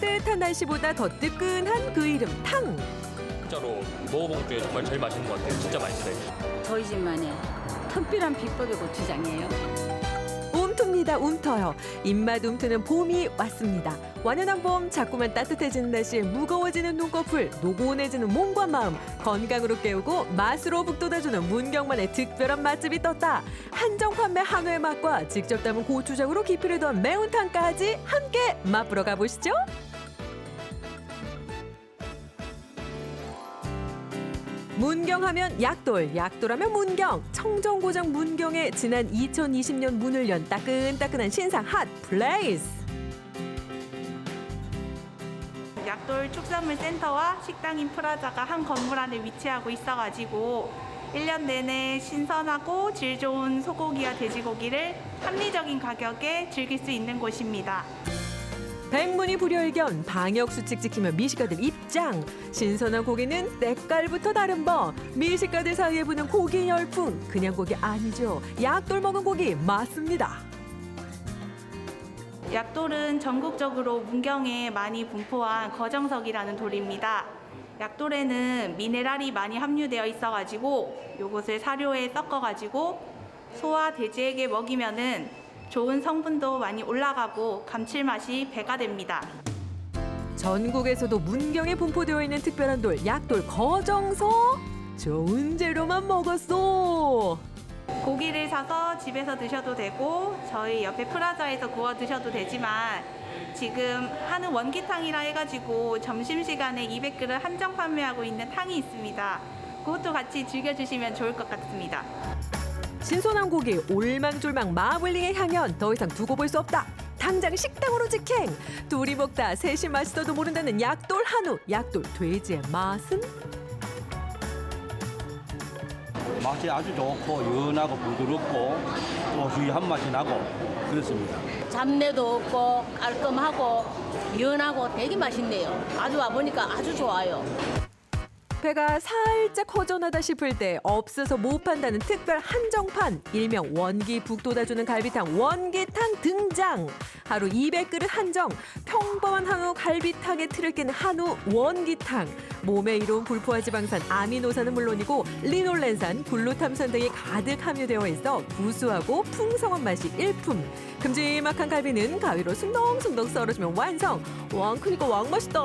따뜻한 날씨보다 더 뜨끈한 그 이름 탕. 진짜로 먹어본 것 중에 정말 제일 맛있는 것 같아요. 진짜 맛있어요. 저희 집만의 특별한 비법의 고추장이에요. 움텡니다 움터요. 입맛 움트는 봄이 왔습니다. 완연한 봄 자꾸만 따뜻해지는 날씨에 무거워지는 눈꺼풀 노곤해지는 몸과 마음 건강으로 깨우고 맛으로 북돋아주는 문경만의 특별한 맛집이 떴다. 한정 판매 한우의 맛과 직접 담은 고추장으로 깊이를 더한 매운탕까지 함께 맛보러 가보시죠. 문경하면 약돌, 약돌하면 문경. 청정고장 문경에 지난 2020년 문을 연 따끈따끈한 신상 핫 플레이스. 약돌 축산물 센터와 식당인 프라자가 한 건물 안에 위치하고 있어가지고 1년 내내 신선하고 질 좋은 소고기와 돼지고기를 합리적인 가격에 즐길 수 있는 곳입니다. 백문이 불여일견 방역 수칙 지키며 미식가들 입장. 신선한 고기는 때깔부터 다른 법. 미식가들 사이에 부는 고기 열풍. 그냥 고기 아니죠. 약돌 먹은 고기 맞습니다. 약돌은 전국적으로 문경에 많이 분포한 거정석이라는 돌입니다. 약돌에는 미네랄이 많이 함유되어 있어가지고 요것을 사료에 섞어가지고 소와 돼지에게 먹이면은 좋은 성분도 많이 올라가고 감칠맛이 배가 됩니다. 전국에서도 문경에 분포되어 있는 특별한 돌 약돌 거정석. 좋은 재료만 먹었어. 고기를 사서 집에서 드셔도 되고 저희 옆에 프라자에서 구워 드셔도 되지만 지금 한우 원기탕이라 해가지고 점심시간에 200그릇 한정 판매하고 있는 탕이 있습니다. 그것도 같이 즐겨주시면 좋을 것 같습니다. 신선한 고기 올망졸망 마블링의 향연 더 이상 두고 볼 수 없다. 당장 식당으로 직행. 둘이 먹다 셋이 맛있어도 모른다는 약돌 한우, 약돌 돼지의 맛은? 맛이 아주 좋고 연하고 부드럽고 또 주의한 맛이 나고 그렇습니다. 잡내도 없고 깔끔하고 연하고 되게 맛있네요. 아주 와보니까 아주 좋아요. 배가 살짝 허전하다 싶을 때 없어서 못 판다는 특별 한정판. 일명 원기 북돋아주는 갈비탕 원기탕 등장. 하루 200그릇 한정. 평범한 한우 갈비탕에 틀을 깬 한우 원기탕. 몸에 이로운 불포화 지방산 아미노산은 물론이고 리놀렌산 글루탐산 등이 가득 함유되어 있어 구수하고 풍성한 맛이 일품. 큼지막한 갈비는 가위로 숭덩숭덩 썰어주면 완성. 왕 크니까 왕 맛있다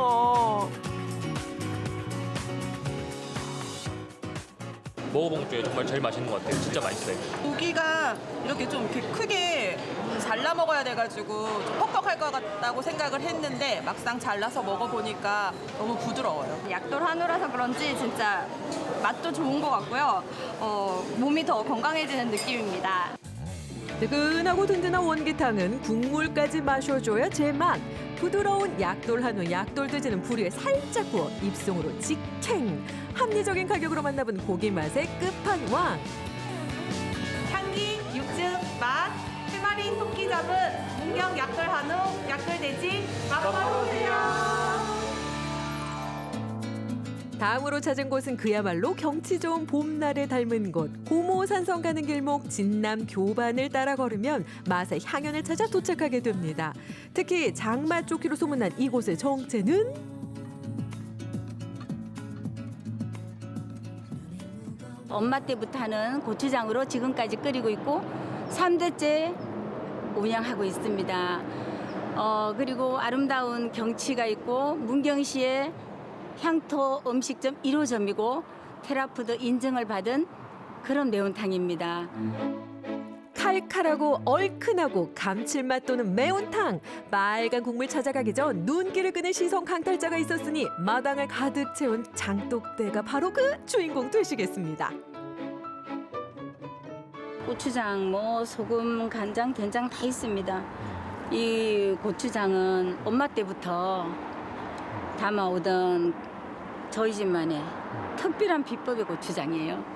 먹어본 것 중에 정말 제일 맛있는 것 같아요. 진짜 맛있어요. 고기가 이렇게 좀 이렇게 크게 잘라 먹어야 돼가지고 좀 퍽퍽할 것 같다고 생각을 했는데 막상 잘라서 먹어보니까 너무 부드러워요. 약돌 한우라서 그런지 진짜 맛도 좋은 것 같고요. 어, 몸이 더 건강해지는 느낌입니다. 뜨끈하고 든든한 원기탕은 국물까지 마셔줘야 제맛. 부드러운 약돌 한우, 약돌 돼지는 불 위에 살짝 구워 입송으로 직행. 합리적인 가격으로 만나본 고기 맛의 끝판왕. 향기, 육즙, 맛, 해마린 토끼 잡은 문경 약돌 한우, 약돌 돼지 맛보러 오세요. 다음으로 찾은 곳은 그야말로 경치 좋은 봄날을 닮은 곳. 고모 산성 가는 길목 진남 교반을 따라 걸으면 맛의 향연을 찾아 도착하게 됩니다. 특히 장맛 좋기로 소문난 이곳의 정체는 엄마 때부터 하는 고추장으로 지금까지 끓이고 있고 삼대째 운영하고 있습니다. 어, 그리고 아름다운 경치가 있고 문경시의 향토 음식점 1호점이고 테라푸드 인증을 받은 그런 매운탕입니다. 칼칼하고 얼큰하고 감칠맛 도는 매운탕 빨간 국물 찾아가기 전 눈길을 끄는 시선 강탈자가 있었으니 마당을 가득 채운 장독대가 바로 그 주인공 되시겠습니다 고추장, 뭐 소금, 간장, 된장 다 있습니다. 이 고추장은 엄마 때부터 담아오던 저희 집만의 특별한 비법의 고추장이에요.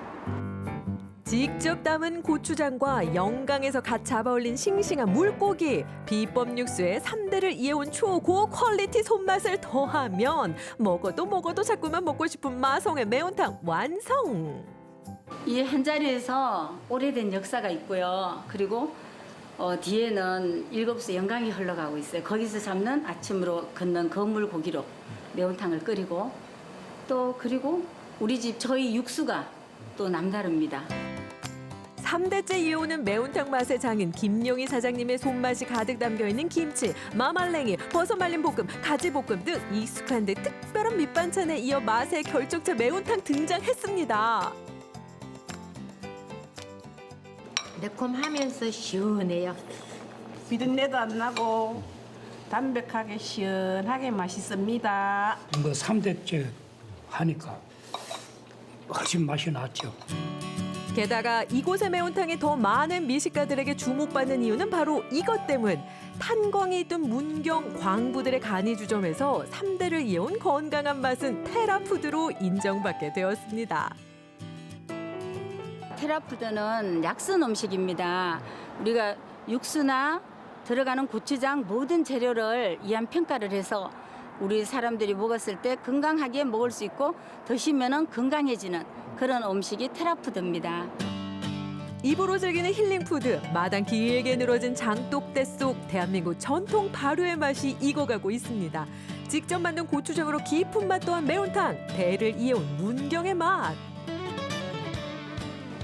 직접 담은 고추장과 영강에서 갓 잡아올린 싱싱한 물고기 비법 육수에 삼대를 이어온 초고 퀄리티 손맛을 더하면 먹어도 먹어도 자꾸만 먹고 싶은 마성의 매운탕 완성 이 한 자리에서 오래된 역사가 있고요. 그리고 어, 뒤에는 일곱 수 영강이 흘러가고 있어요. 거기서 잡는 아침으로 걷는 거물 고기로 매운탕을 끓이고 또 그리고 우리 집 저희 육수가 또 남다릅니다. 삼대째 이어오는 매운탕 맛의 장인 김용희 사장님의 손맛이 가득 담겨있는 김치, 마말랭이, 버섯 말린 볶음, 가지 볶음 등 익숙한 데 특별한 밑반찬에 이어 맛의 결정체 매운탕 등장했습니다. 매콤하면서 시원해요. 비린내도 안 나고 담백하게 시원하게 맛있습니다. 뭐 3대째 하니까 훨씬 맛이 났죠. 게다가 이곳의 매운탕이 더 많은 미식가들에게 주목받는 이유는 바로 이것 때문. 탄광이 있던 문경 광부들의 간이 주점에서 삼대를 이어온 건강한 맛은 테라푸드로 인정받게 되었습니다. 테라푸드는 약선 음식입니다. 우리가 육수나 들어가는 고추장 모든 재료를 이한 평가를 해서 우리 사람들이 먹었을 때 건강하게 먹을 수 있고 드시면은 건강해지는 그런 음식이 테라푸드입니다. 입으로 즐기는 힐링푸드, 마당 길게 늘어진 장독대 속 대한민국 전통 발효의 맛이 익어가고 있습니다. 직접 만든 고추장으로 깊은 맛 또한 매운탕, 대를 이어온 문경의 맛.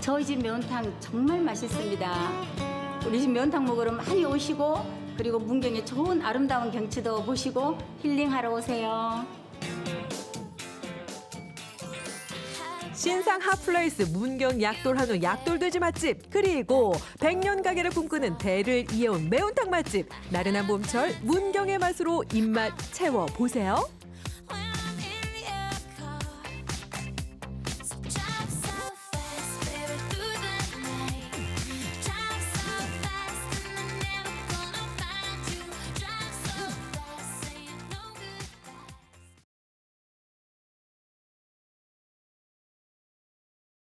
저희 집 매운탕 정말 맛있습니다. 우리 집 매운탕 먹으러 많이 오시고 그리고 문경의 좋은 아름다운 경치도 보시고 힐링하러 오세요. 신상 핫플레이스 문경 약돌 한우 약돌돼지 맛집 그리고 백년 가게를 꿈꾸는 대를 이어온 매운탕 맛집 나른한 봄철 문경의 맛으로 입맛 채워 보세요.